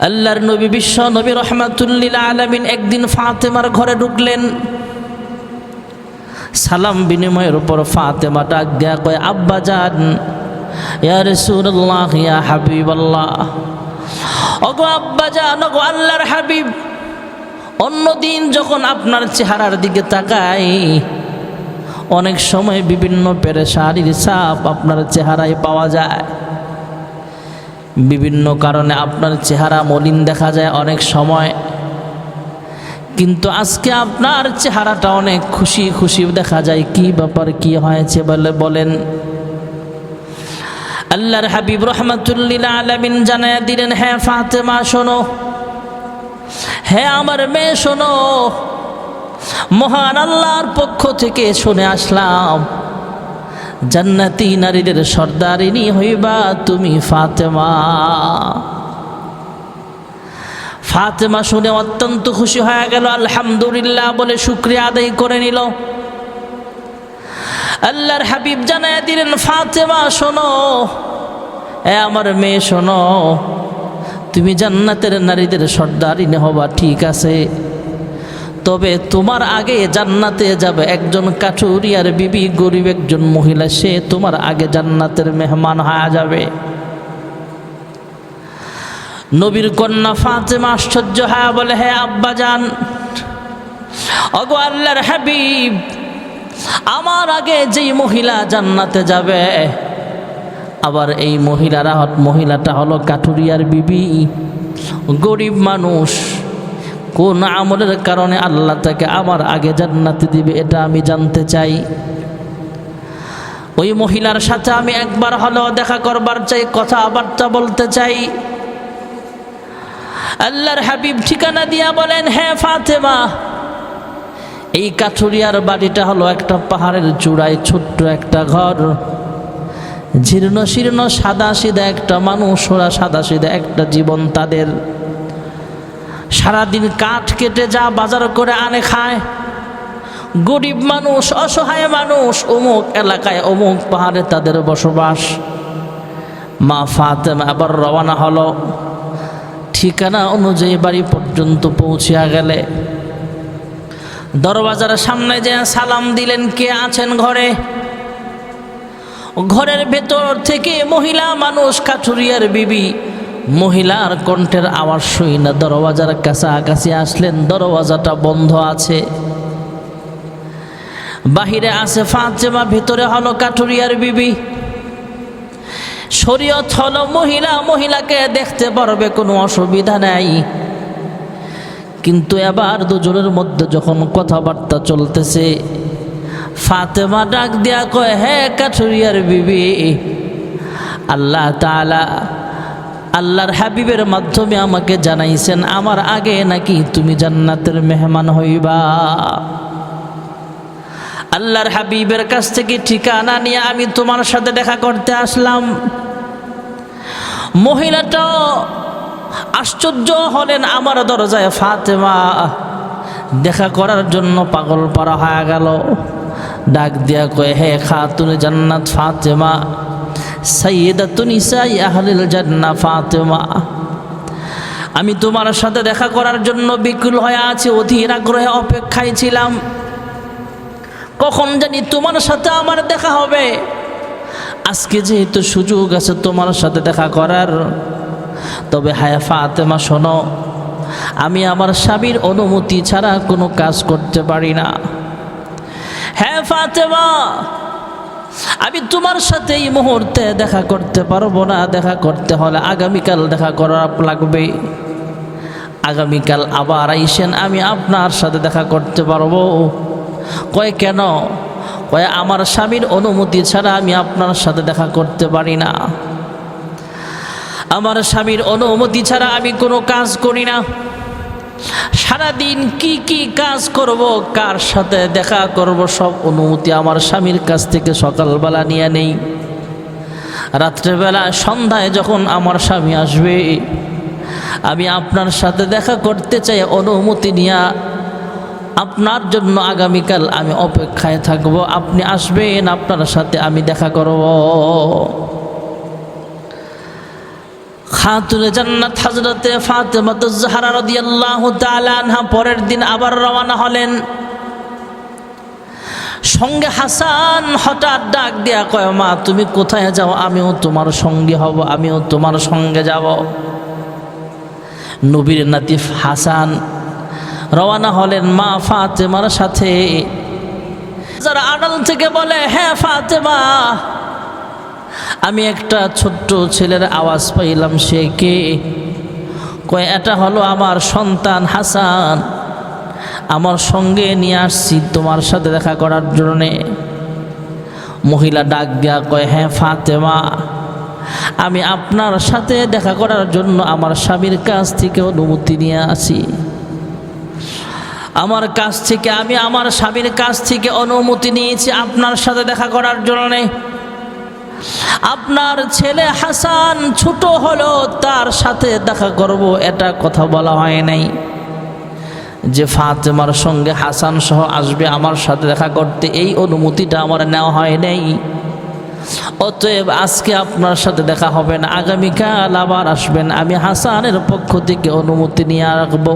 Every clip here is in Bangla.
আল্লাহর নবী বিশ্ব নবী রহমাতুল্লিল আলমিন একদিন ফাতেমার ঘরে ঢুকলেন। সালাম বিনিময়ের উপর ফাতেমা ডাক দেয়া কয়, আব্বা যান, ইয়া ইয়া হাবিবাল্লাহ। ওগো আব্বা যান, ওগো আল্লাহর হাবিব অন্যদিন যখন আপনার চেহারার দিকে তাকাই, অনেক সময় বিভিন্ন পেরেশানির সাপ আপনার চেহারায় পাওয়া যায়। বিভিন্ন কারণে আপনার চেহারা মলিন দেখা যায় অনেক সময়। কিন্তু আজকে আপনার চেহারাটা অনেক খুশি খুশি দেখা যায়, কি ব্যাপার, কি হয়েছে বলে বলেন। আল্লাহর হাবিব রহমাতুল্লিল আলমিন জানায় দিলেন হ্যাঁ ফাতেমা, শোনো। হ্যাঁ আমার মেয়ে, শোনো। মহান আল্লাহর পক্ষ থেকে শুনে আসলাম জান্নাতি নারীদের সর্দারিনী হইবা তুমি ফাতেমা। ফাতেমা শুনে অত্যন্ত খুশি হয়ে গেল, আলহামদুলিল্লাহ বলে শুক্রিয়া আদায় করে নিল। আল্লাহর হাবিব জানায় দিলেন, ফাতেমা শোনো, এ আমার মেয়ে শোনো, তুমি জান্নাতের নারীদের সর্দারিনী হবা, ঠিক আছে। তবে তোমার আগে জান্নাতে যাবে। একজন কাঠুরিয়ার বিবি, গরিব একজন মহিলা, সে তোমার আগে জান্নাতের মেহমান হয়ে যাবে। নবীর কন্যা ফাতেমা আশ্চর্য হ্যাঁ বলে হ্যাঁ আব্বা যান অগো আল্লাহর হাবিব, আমার আগে যেই মহিলা জান্নাতে যাবে, আবার এই মহিলারা মহিলাটা হলো কাঠুরিয়ার বিবি, গরিব মানুষ। কোন আমলের কারণে আল্লাহ তাকে আমার আগে জান্নাতে দিবে, এটা আমি জানতে চাই। ওই মহিলার সাথে আমি একবার হলেও দেখা করবার চাই, কথাবার্তা বলতে চাই। আল্লাহর হাবিব ঠিকানা দিয়া বলেন হ্যাঁ ফাতেমা, এই কাঠুরিয়ার বাড়িটা হলো একটা পাহাড়ের চূড়ায় ছোট্ট একটা ঘর। জীর্ণ শীর্ণ, সাদা সিধা একটা মানুষ, ওরা সাদা সিধা একটা জীবন তাদের। সারাদিন কাঠ কেটে যা বাজার করে আনে খায়। গরিব মানুষ, অসহায় মানুষ, অমুক এলাকায় অমুক পাহাড়ে তাদের বসবাস। মা ফাতেমা আবার রওনা হলো। ঠিকানা অনুযায়ী বাড়ি পর্যন্ত পৌঁছিয়া গেলে। দরবাজার সামনে যে সালাম দিলেন, কে আছেন ঘরে? ঘরের ভেতর থেকে মহিলা মানুষ, কাঠুরিয়ার বিবি মহিলার কণ্ঠের আওয়াজ শুই না, দরওয়াজার কাছাকাছি আসলেন, দরওয়াজাটা বন্ধ আছে। বাহিরে আছে ফাতেমা, ভিতরে হলো কাঠুরিয়ার বিবি। শরীয়ত হলো মহিলা, মহিলাকে দেখতে পারবে, কোনো অসুবিধা নাই। কিন্তু এবার দুজনের মধ্যে যখন কথাবার্তা চলতেছে, ফাতেমা ডাক দিয়া কয় হ্যাঁ কাঠুরিয়ার বিবি, আল্লাহ তালা আল্লাহর হাবিবের মাধ্যমে আমাকে জানাইছেন, আমার আগে নাকি তুমি জান্নাতের মেহমান হইবা? আল্লাহর হাবিবের কাছ থেকে ঠিকানা নিয়ে আমি তোমার সাথে দেখা করতে আসলাম। মহিলাটা আশ্চর্য হলেন, আমার দরজায় ফাতেমা, দেখা করার জন্য পাগল পারা হয়ে গেল। ডাক দিয়া কয়ে, হে খাতুন জান্নাত ফাতেমা ফাতেমা। আমি তোমার সাথে দেখা করার জন্য বিকুল হয়ে আছি, অধীর আগ্রহে অপেক্ষায় ছিলাম। কখন জানি তোমার সাথে আমার দেখা হবে। আজকে যেহেতু সুযোগ আছে তোমার সাথে দেখা করার, তবে হায় ফাতেমা, শোনো, আমি আমার স্বামীর অনুমতি ছাড়া কোনো কাজ করতে পারি না। হ্যাঁ ফাতেমা! আমি তোমার সাথে এই মুহূর্তে দেখা করতে পারব না, দেখা করতে হলে আগামীকাল দেখা করা লাগবে। আগামীকাল আবার আইসেন, আমি আপনার সাথে দেখা করতে পারব। কয়, কেন? কয়, আমার স্বামীর অনুমতি ছাড়া আমি আপনার সাথে দেখা করতে পারি না। আমার স্বামীর অনুমতি ছাড়া আমি কোনো কাজ করি না। সারাদিন কি কি কাজ করব, কার সাথে দেখা করব, সব অনুমতি আমার স্বামীর কাছ থেকে সকালবেলা নিয়ে নেই। রাত্রেবেলা, সন্ধ্যায় যখন আমার স্বামী আসবে, আমি আপনার সাথে দেখা করতে চাই, অনুমতি নিয়ে আপনার জন্য আগামীকাল আমি অপেক্ষায় থাকব। আপনি আসবেন, আপনার সাথে আমি দেখা করব। খাতুনে জান্নাত হজরতে ফাতেমাতুজ জাহরা রাদিয়াল্লাহু তাআলা আনহা পরের দিন আবার রওনা হলেন। সঙ্গে হাসান হঠাৎ ডাক দিয়া কয়, মা, তুমি কোথায় যাও? আমিও তোমার সঙ্গে হব, আমিও তোমার সঙ্গে যাব। নবীর নাতিফ হাসান রওনা হলেন মা ফাতেমার সাথে। যারা আড়াল থেকে বলে হ্যাঁ ফাতেমা। আমি একটা ছোট্ট ছেলের আওয়াজ পাইলাম, সে কে? কয়, এটা হলো আমার সন্তান হাসান। আমার সঙ্গে নিয়ে আসছি তোমার সাথে দেখা করার জন্যে। মহিলা ডাক দেয়া কয় হ্যাঁ ফাতেমা। আমি আপনার সাথে দেখা করার জন্য আমার স্বামীর কাছ থেকে অনুমতি নিয়ে আসি। আমার কাছ থেকে, আমি আমার স্বামীর কাছ থেকে অনুমতি নিয়েছি আপনার সাথে দেখা করার জন্যে। আপনার ছেলে হাসান ছোট হলো, তার সাথে দেখা করব, এটা কথা বলা হয় নাই। যে ফাতেমার সঙ্গে হাসান সহ আসবে আমার সাথে দেখা করতে, এই অনুমতিটা আমার নেওয়া হয় নাই। অতএব আজকে আপনার সাথে দেখা হবে না, আগামীকাল আবার আসবেন। আমি হাসানের পক্ষ থেকে অনুমতি নিয়ে রাখব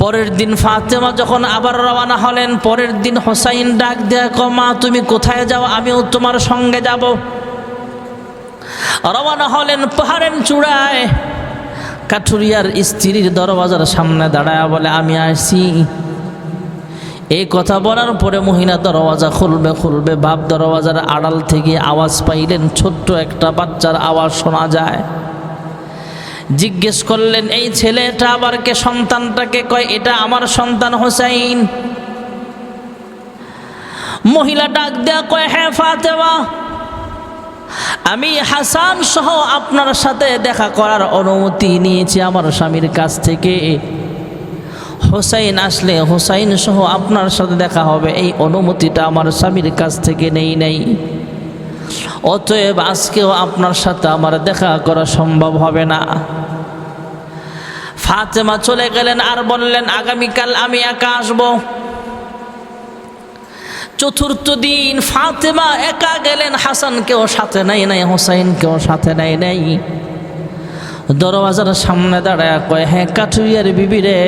পরের দিন ফাতেমা যখন আবার রওনা হলেন, পরের দিন হোসাইন ডাক দেয়া কমা তুমি কোথায় যাও? আমিও তোমার সঙ্গে যাব। রওনা হলেন পাহাড়ের চূড়ায়। কাঠুরিয়ার স্ত্রীর দরওয়াজার সামনে দাঁড়ায় বলে, আমি আসি এই কথা বলার পরে মহিলা দরওয়াজা খুলবে খুলবে বাপ দরওয়াজার আড়াল থেকে আওয়াজ পাইলেন, ছোট্ট একটা বাচ্চার আওয়াজ শোনা যায়। জিজ্ঞেস করলেন, এই ছেলেটা আবার কে সন্তানটাকে কয়? এটা আমার সন্তান হোসাইন। মহিলা ডাক দেয়া কয় হ্যাঁ ফাতেমা, আমি হাসান সহ আপনার সাথে দেখা করার অনুমতি নিয়েছি আমার স্বামীর কাছ থেকে। হোসাইন আসলে হোসাইন সহ আপনার সাথে দেখা হবে, এই অনুমতিটা আমার স্বামীর কাছ থেকে নেই নেই। অতএব আজকেও আপনার সাথে আমার দেখা করা সম্ভব হবে না। ফাতেমা চলে গেলেন আর বললেন, আগামীকাল আমি একা আসব। চতুর্থ দিন ফাতেমা একা গেলেন, হাসানকেও সাথে নাই নাই, হোসাইনকেও সাথে নাই নাই। দরওয়াজার সামনে দাঁড়ায় কয় হ্যাঁ কাঠুরিয়ার বিবি রে,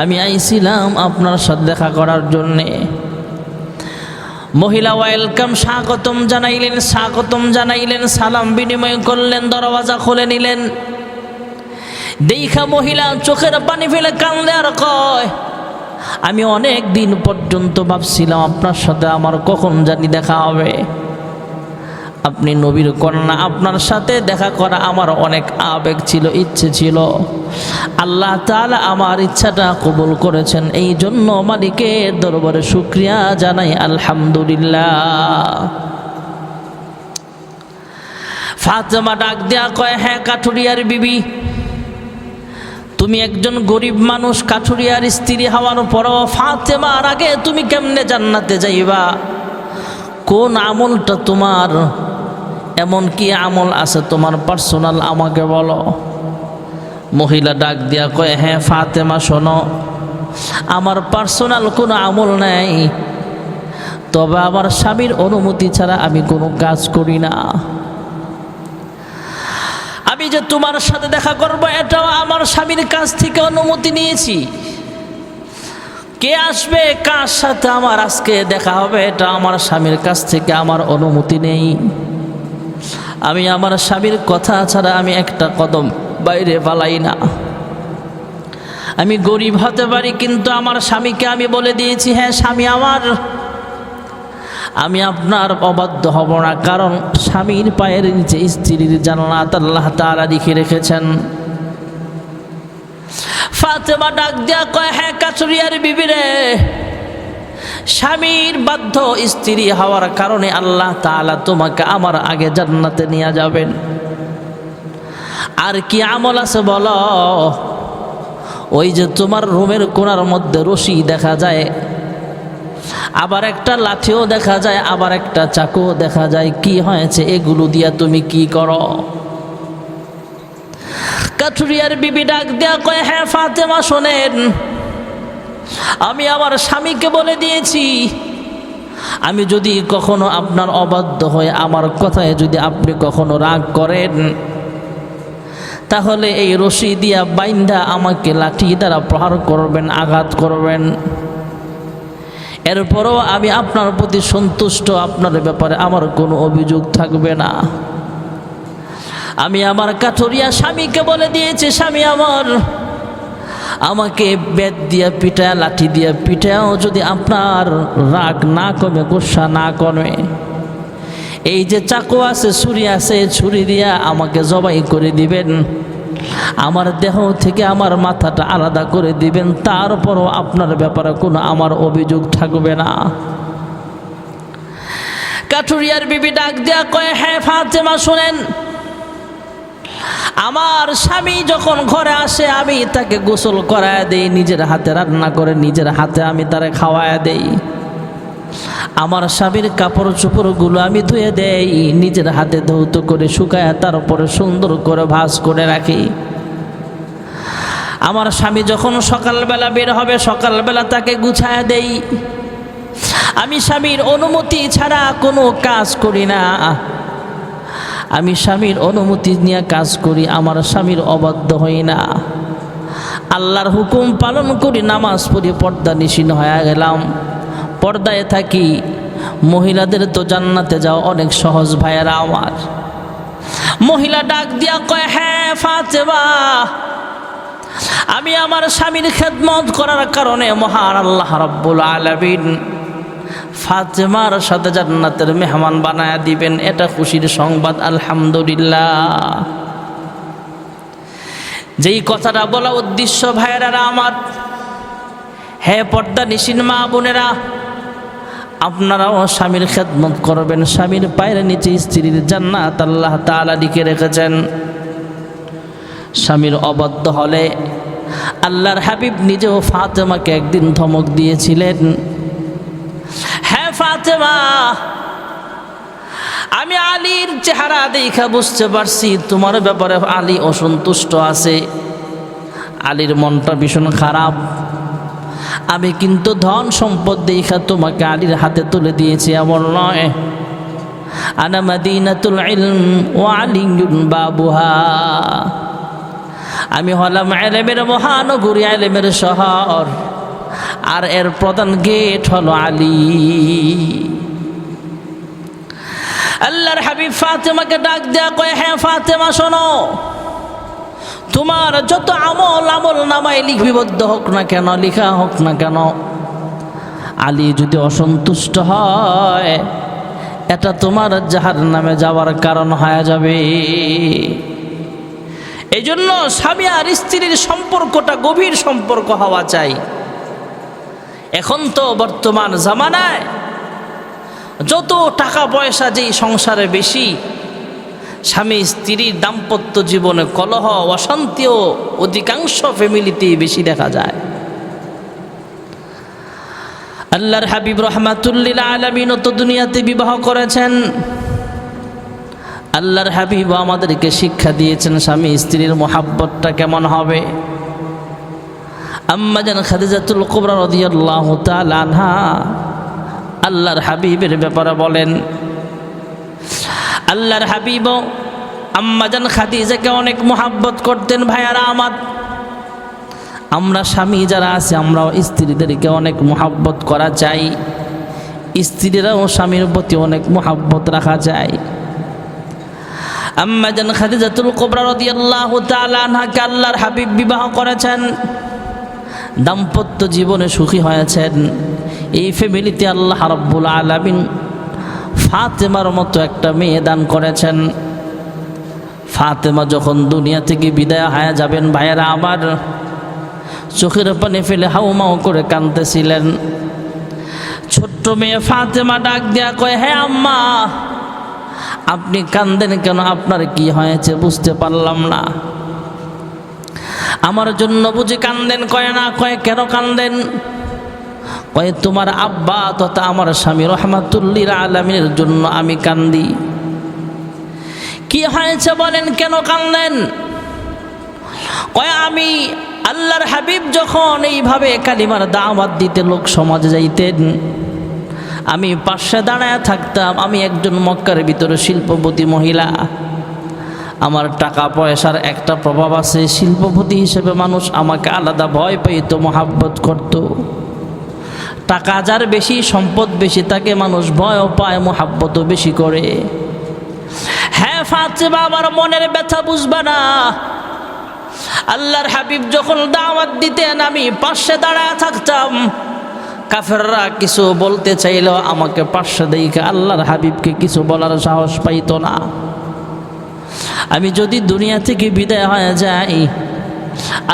আমি আইছিলাম আপনার সাথে দেখা করার জন্যে। মহিলা ওয়েলকাম স্বাগতম জানাইলেন স্বাগতম জানাইলেন, সালাম বিনিময় করলেন, দরওয়াজা খুলে নিলেন। দেখা মহিলা, চোখের পানি ফেলে কান্দে আর কয়, আমি অনেক দিন পর্যন্ত ভাবছিলাম আপনার সাথে আমার কখন জানি দেখা হবে। আপনি নবীর কন্যা, আপনার সাথে দেখা করা আমার অনেক আবেগ ছিল, ইচ্ছে ছিল। আল্লাহ তাআলা আমার ইচ্ছাটা কবুল করেছেন এই জন্য মালিকের দরবারে শুক্রিয়া জানাই, আলহামদুলিল্লাহ। ফাতেমা ডাক দেয়া কয় হ্যাঁ কাঠুরিয়ার বিবি, তুমি একজন গরিব মানুষ, কাঠুরিয়ার স্ত্রী হওয়ার পরও ফাতেমার আগে তুমি কেমনে জান্নাতে যাইবা? কোন আমলটা তোমার এমন কি আমল আছে, তোমার পার্সোনাল আমাকে বলো। মহিলা ডাক দিয়া কয় হ্যাঁ ফাতেমা, শোনো, আমার পার্সোনাল কোনো আমল নেই। তবে আমার স্বামীর অনুমতি ছাড়া আমি কোনো কাজ করি না। আমি যে তোমার সাথে দেখা করব, এটাও আমার স্বামীর কাছ থেকে অনুমতি নিয়েছি। কে আসবে, কার সাথে আমার আজকে দেখা হবে এটা আমার স্বামীর কাছ থেকে আমার অনুমতি নেই। আমি আমার স্বামীর কথা ছাড়া আমি একটা কদম বাইরে পালাই না। আমি গরিব হতে পারি, কিন্তু আমার স্বামীকে আমি বলে দিয়েছি হ্যাঁ স্বামী আমার। আমি আপনার অবাধ্য হব না, কারণ স্বামীর পায়ের নিচে স্ত্রীর জান্নাত আল্লাহ তারা লিখে রেখেছেন। ফাতেমা ডাক দিয়া কয় হ্যাঁ কাছুরিয়ার বিবিরে স্বামীর বাধ্য স্ত্রী হওয়ার কারণে আল্লাহ তাআলা তোমাকে আমার আগে জান্নাতে নিয়ে যাবেন। আর কি আমল আছে বলো? ওই যে তোমার রুমের কোনার মধ্যে রশি দেখা যায়, আবার একটা লাঠিও দেখা যায়, আবার একটা চাকুও দেখা যায়। কি হয়েছে? এগুলো দিয়া তুমি কি করো? কাঠুরিয়ার বিবি ডাক দেয়া কয় হ্যাঁ ফাতেমা শোনেন। আমি আমার স্বামীকে বলে দিয়েছি, আমি যদি কখনো আপনার অবাধ্য হয়ে আমার কথায় যদি আপনি কখনো রাগ করেন, তাহলে এই রশি দিয়া বাইন্দা আমাকে লাঠি দ্বারা প্রহার করবেন, আঘাত করবেন। এরপরও আমি আপনার প্রতি সন্তুষ্ট, আপনার ব্যাপারে আমার কোনো অভিযোগ থাকবে না। আমি আমার কাঠরিয়া স্বামীকে বলে দিয়েছি, স্বামী আমার আমাকে বেদ দিয়া পিটায়, লাঠি দিয়া পিটাও যদি আপনার রাগ না কমে, গোসা না কমে। এই যে চাকু আছে, ছুরি আছে ছুরি দিয়া আমাকে জবাই করে দিবেন। আমার দেহ থেকে আমার মাথাটা আলাদা করে দিবেন। তারপরও আপনার ব্যাপারে কোনো আমার অভিযোগ থাকবে না। কাঠুরিয়ার বিবি ডাক দেয়া কয়ে হ্যাঁ ফাতেমা, শোনেন আমার স্বামী যখন ঘরে আসে, আমি তাকে গোসল করায় দেই, নিজের হাতে রান্না করে, নিজের হাতে আমি তারে খাওয়ায় দেই। আমার স্বামীর কাপড় চোপড়গুলো আমি ধুয়ে দেই, নিজের হাতে ধৌত করে শুকায় তারপরে সুন্দর করে ভাঁজ করে রাখি। আমার স্বামী যখন সকালবেলা বের হবে, সকালবেলা তাকে গুছায় দেই। আমি স্বামীর অনুমতি ছাড়া কোনো কাজ করি না। আমি স্বামীর অনুমতি নিয়ে কাজ করি, আমার স্বামীর অবাধ্য হই না। আল্লাহর হুকুম পালন করি, নামাজ পড়ি, পর্দা নিশীন হয়ে গেলাম। পর্দায় থাকি, মহিলাদের তো জান্নাতে যাওয়া অনেক সহজ ভাইয়েরা আমার। মহিলা ডাক দিয়া কয় হ্যাঁ ফাতেমা, আমি আমার স্বামীর খেদমত করার কারণে মহান আল্লাহ রব্বুল আলমিন ফাতেমার সাথে জান্নাতের মেহমান বানায় দিবেন, এটা খুশির সংবাদ, আলহামদুলিল্লাহ। যেই কথাটা বলা উদ্দেশ্য ভাইয়েরা আমার, হে পর্দা নিশিন মা বোনেরা, আপনারাও স্বামীর খেদমত করবেন, স্বামীর পায়ের নিচে স্ত্রীর জান্নাত আল্লাহ তালা লিখে রেখেছেন। স্বামীর অবদ্ধ হলে আল্লাহর হাবিব নিজেও ফাতেমাকে একদিন ধমক দিয়েছিলেন। ফাতেমা। আমি আলীর চেহারা দেখা বুঝতে পারছি, তোমার ব্যাপারে আলী অসন্তুষ্ট আছে। আলীর মনটা ভীষণ খারাপ। আমি কিন্তু ধন সম্পদ দেখা তোমাকে আলীর হাতে তুলে দিয়েছি, এমন নয়। আনা মাদিনাতুল ইলম ও আলিঙ্গুন বাবুহা। আমি হলাম আলেমের মহানগরী আলেমের শহর। আর এর প্রধান গেট হলো আলী। আল্লাহর হাবিব ফাতেমাকে ডাক দেয়া কয়ে হ্যাঁ ফাতেমা, শোনো। তোমার যত আমল আমল নামায় লিপিবদ্ধ হোক না কেন, লিখা হোক না কেন, আলী যদি অসন্তুষ্ট হয়, এটা তোমার যাহার নামে যাওয়ার কারণ হয়ে যাবে। এই জন্য স্বামী আর স্ত্রীর সম্পর্কটা গভীর সম্পর্ক হওয়া চাই। এখন তো বর্তমান জামানায় যত টাকা পয়সা যেই সংসারে বেশি, স্বামী স্ত্রীর দাম্পত্য জীবনে কলহ, অশান্তিও অধিকাংশ ফ্যামিলিতেই বেশি দেখা যায়। আল্লাহর হাবিব রহমাতুল্লিল আলমিন তো দুনিয়াতে বিবাহ করেছেন। আল্লাহর হাবিব আমাদেরকে শিক্ষা দিয়েছেন, স্বামী স্ত্রীর মোহাব্বতটা কেমন হবে? আম্মাজান খাদিজাতুল কুবরা রাদিয়াল্লাহু তাআলা আনহা, আল্লাহর হাবিবের ব্যাপারে বলেন, আল্লাহর হাবিব আম্মাজান খাদিজাকে অনেক মোহাব্বত করতেন ভাইয়ারা আমার। আমরা স্বামী যারা আছে, আমরাও স্ত্রীদেরকে অনেক মোহাব্বত করা চাই। স্ত্রীরাও স্বামীর প্রতি অনেক মোহাব্বত রাখা যায় আম্মাজান খাদিজাতুল কোবরা রাদিয়াল্লাহু তাআলা আনহাকে আল্লাহর হাবিব বিবাহ করেছেন। দাম্পত্য জীবনে সুখী হয়েছেন। এই ফ্যামিলিতে আল্লাহ রাব্বুল আলামিন ফাতেমার মতো একটা মেয়ে দান করেছেন। ফাতেমা যখন দুনিয়া থেকে বিদায় হয়ে যাবেন, ভাইয়েরা আমার চোখের পানি ফেলে হাউমাউ করে কাঁদতেছিলেন। ছোট্ট মেয়ে ফাতেমা ডাক দেয়া কয় হ্যাঁ আম্মা, আপনি কান্দেন কেন? আপনার কি হয়েছে বুঝতে পারলাম না। আমার জন্য বুঝি কান্দেন, কয় না, কয় কেন কান্দেন? কয়, তোমার আব্বা তথা আমার স্বামী রহমাতুল্লির আলমিনের জন্য আমি কান্দি। কি হয়েছে বলেন, কেন কান্দেন? কয়, আমি আল্লাহর হাবিব যখন এইভাবে কালিমার দাওয়াত দিতে লোক সমাজে যাইতেন, আমি পাশে দাঁড়ায় থাকতাম, আমি একজন মক্কার ভিতরে শিল্পপতি মহিলা। আমার টাকা পয়সার একটা প্রভাব আছে। শিল্পপতি হিসেবে মানুষ আমাকে আলাদা ভয় পেত মহাব্বত করত। টাকা যার বেশি, সম্পদ বেশি, তাকে মানুষ ভয়ও পায়, মহাব্বতও বেশি করে। হ্যাঁ ফাতেমা, আমার মনের ব্যথা বুঝবে না। আল্লাহর হাবিব যখন দাওয়াত দিতেন, আমি পাশে দাঁড়ায় থাকতাম। কাফেররা কিছু বলতে চাইল আমাকে পাশে দেখে আল্লাহর হাবিবকে কিছু বলার সাহস পাইতো না। আমি যদি দুনিয়া থেকে বিদায় হয়ে যাই,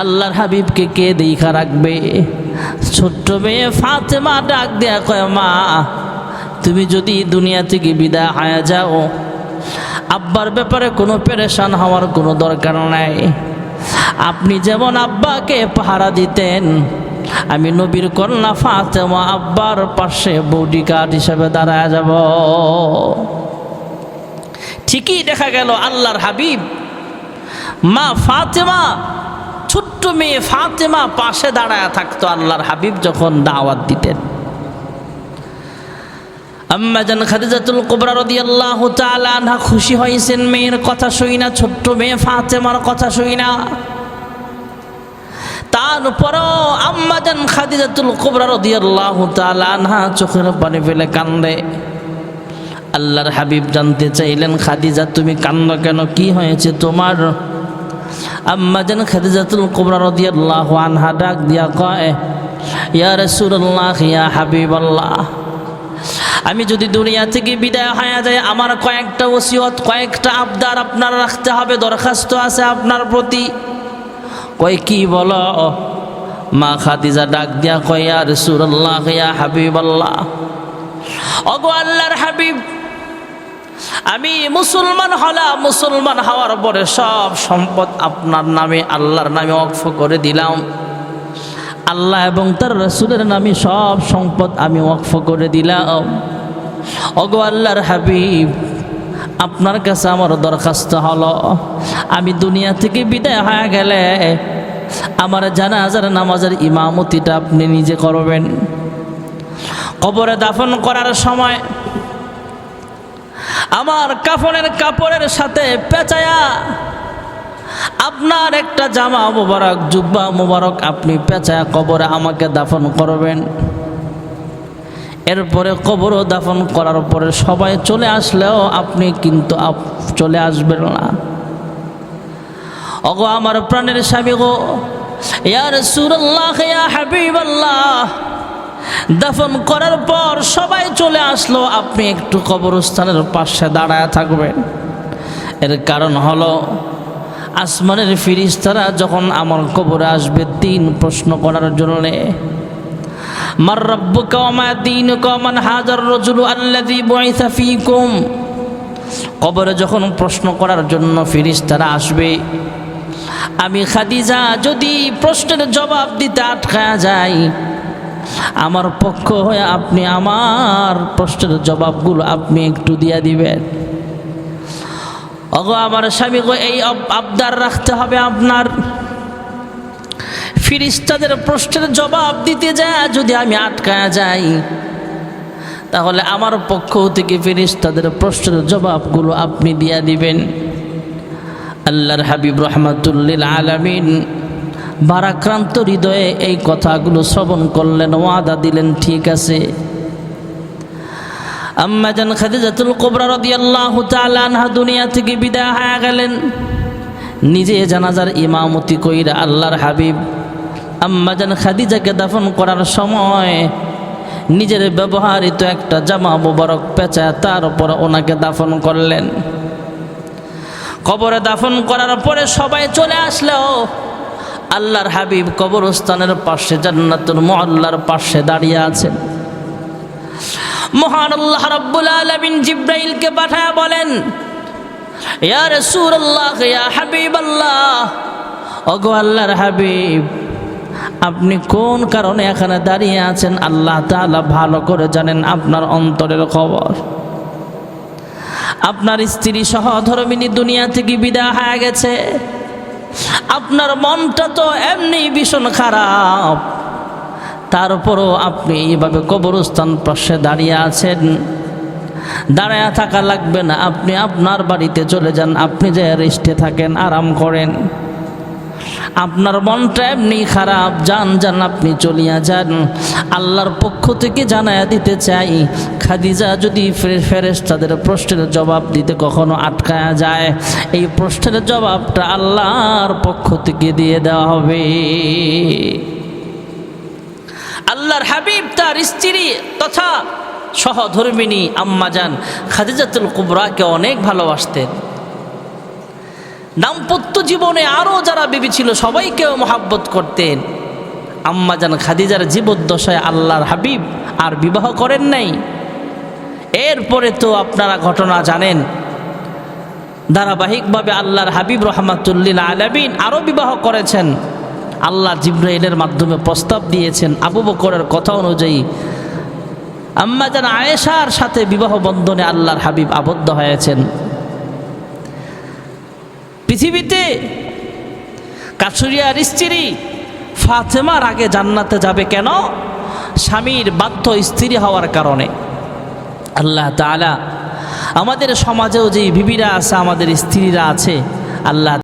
আল্লাহর হাবিবকে কে দেখা রাখবে? ছোট্ট মেয়ে ফাতেমা ডাক দেয়া কয়, মা, তুমি যদি দুনিয়া থেকে বিদায় হয়ে যাও, আব্বার ব্যাপারে কোনো পেরেশান হওয়ার কোনো দরকার নাই। আপনি যেমন আব্বাকে পাহারা দিতেন, আমি নবীর কন্যা ফাতেমা আব্বার পাশে বডি গার্ড হিসেবে দাঁড়ায় যাব। ঠিকই দেখা গেল আল্লাহর হাবিব। মা ফাতেমা, ছোট্ট মেয়ে ফাতেমা পাশে দাঁড়ায় থাকতো আল্লাহর হাবিব যখন দাওয়াত দিতেন। আম্মা জান খাদিজাতুল কুবরা রাদিয়াল্লাহু তাআলা আনহা খুশি হয়েছেন মেয়ের কথা শুই না ছোট্ট মেয়ে ফাতেমার কথা শুই না তারপরও আম্মা জান খাদিজাতুল কুবরা রাদিয়াল্লাহু তাআলা আনহা চোখের পানি ফেলে কান্দে। আল্লাহর হাবিব জানতে চাইলেন, খাদিজা, তুমি কান্দ কেন? কি হয়েছে তোমার? আম্মা জান খাদিজাতুল কুবরা রাদিয়াল্লাহু আনহা ডাক দিয়া কয়, ইয়া রাসূলুল্লাহ, ইয়া হাবিবাল্লাহ, আমি যদি দুনিয়া থেকে বিদায় হয়ে যায় আমার কয়েকটা ওসিয়ত, কয়েকটা আবদার আপনার রাখতে হবে, দরখাস্ত আছে আপনার প্রতি। কয়, কি বলো? মা খাদিজা ডাক দিয়া কয়, ইয়া রাসূলুল্লাহ, ইয়া হাবিবাল্লাহ ওগো আল্লাহর হাবিব আমি মুসলমান হলাম মুসলমান হওয়ার পরে সব সম্পদ আপনার নামে, আল্লাহর নামে অক্ষ করে দিলাম। আল্লাহ এবং তার রসুলের নামে সব সম্পদ আমি ওয়াকফ করে দিলাম। অগো আল্লাহর হাবিব, আপনার কাছে আমার দরখাস্ত হলো, আমি দুনিয়া থেকে বিদায় হয়ে গেলে আমার জানাজার নামাজের ইমামতিটা আপনি নিজে করবেন। কবরে দাফন করার সময় আমার কাফনের কাপড়ের সাথে পেঁচায়া, আপনার একটা জামা মোবারক, জুব্বা মোবারক আপনি পেঁচায়া কবরে আমাকে দাফন করবেন। এরপরে কবরও দাফন করার পরে সবাই চলে আসলেও আপনি কিন্তু চলে আসবেন না। অগো আমার প্রাণের স্বামী গো ইয়ার সুরল্লাহ ইয়া হাবিবাল্লাহ দাফন করার পর সবাই চলে আসলো, আপনি একটু কবরস্থানের পাশে দাঁড়ায় থাকবেন। এর কারণ হলো, আসমানের ফিরিস্তারা যখন আমার কবরে আসবে তিন প্রশ্ন করার জন্যে, মার রব্বুকা ওয়া মা দীনুকা ওয়া মান হাজার রাজুলু ফীকুম? কবরে যখন প্রশ্ন করার জন্য ফিরিস্তারা আসবে, আমি খাদিজা, যদি প্রশ্নের জবাব দিতে আটকা যাই আমার পক্ষ হয়ে আপনি আমার প্রশ্নের জবাবগুলো আপনি একটু দিয়া দিবেন। অগো আমার স্বামী গো, এই আবদার রাখতে হবে আপনার। ফিরিস্তাদের প্রশ্নের জবাব দিতে যায়, যদি আমি আটকায়া যাই, তাহলে আমার পক্ষ থেকে ফিরিস্তাদের প্রশ্নের জবাবগুলো আপনি দিয়া দিবেন। আল্লাহর হাবিব রহমাতুল্লিল আলামিন ভারাক্রান্ত হৃদয়ে এই কথাগুলো শ্রবণ করলেন, ওয়াদা দিলেন, ঠিক আছে। আম্মা জান খাদিজাতুল কুবরা রাদিয়াল্লাহু তাআলা আনহা দুনিয়া থেকে বিদায় হয়ে গেলেন। নিজে জানাজার ইমামতি কইরা আল্লাহর হাবিব আম্মা জান খাদিজাকে দাফন করার সময় নিজের ব্যবহারিত একটা জামা মোবারক পেঁচায় তার উপর ওনাকে দাফন করলেন। কবরে দাফন করার পরে সবাই চলে আসলেও আল্লাহর হাবিব কবরস্থানের পাশে, জান্নাতুল মুআল্লার পাশে দাঁড়িয়ে আছেন। মহান আল্লাহ রাব্বুল আলামিন জিব্রাইলকে পাঠায়া বলেন, ইয়া রাসূলুল্লাহ, ইয়া হাবিবাল্লাহ, ওগো আল্লাহর হাবিব, আপনি কোন কারণে এখানে দাঁড়িয়ে আছেন? আল্লাহ তাআলা ভালো করে জানেন আপনার অন্তরের খবর আপনার স্ত্রী সহ ধর্মিনী দুনিয়া থেকে বিদায় হয়ে গেছে। আপনার মনটা তো এমনি ভীষণ খারাপ। তারপরও আপনি এইভাবে কবরস্থান পাশে দাঁড়িয়ে আছেন। দাঁড়ায় থাকা লাগবে না। আপনি আপনার বাড়িতে চলে যান। আপনি যে রেস্টে থাকেন, আরাম করেন। আপনার মনটা এমনি খারাপ, যান যান, আপনি চলিয়া যান। আল্লাহর পক্ষ থেকে জানায়া দিতে চাই, খাদিজা যদি ফেরেস তাদের প্রশ্নের জবাব দিতে কখনো আটকায়া যায়, এই প্রশ্নের জবাবটা আল্লাহর পক্ষ থেকে দিয়ে দেওয়া হবে। আল্লাহর হাবিব তার স্ত্রী তথা সহধর্মিনী আম্মাজান খাদিজাতুল কুবরাকে অনেক ভালোবাসতেন। দাম্পত্য জীবনে আরও যারা বিবি ছিল, সবাইকেও মহাব্বত করতেন। আম্মাজান খাদিজার জীবদ্দশায় আল্লাহর হাবিব আর বিবাহ করেন নাই। এরপরে তো আপনারা ঘটনা জানেন, ধারাবাহিকভাবে আল্লাহর হাবিব রহমাতুল্লিল আলমিন আরও বিবাহ করেছেন। আল্লাহ জিব্রাইলের মাধ্যমে প্রস্তাব দিয়েছেন আবু বকরের কথা অনুযায়ী, আম্মা আম্মাজান আয়েশার সাথে বিবাহ বন্ধনে আল্লাহর হাবিব আবদ্ধ হয়েছেন। পৃথিবীতে কাছুরিয়ার স্ত্রী ফাতেমার আগে জান্নাতে যাবে কেন? স্বামীর বাধ্য স্ত্রী হওয়ার কারণে। আল্লাহ তালা আমাদের সমাজেও যে বিবিরা আছে, আমাদের স্ত্রীরা আছে, আল্লাহ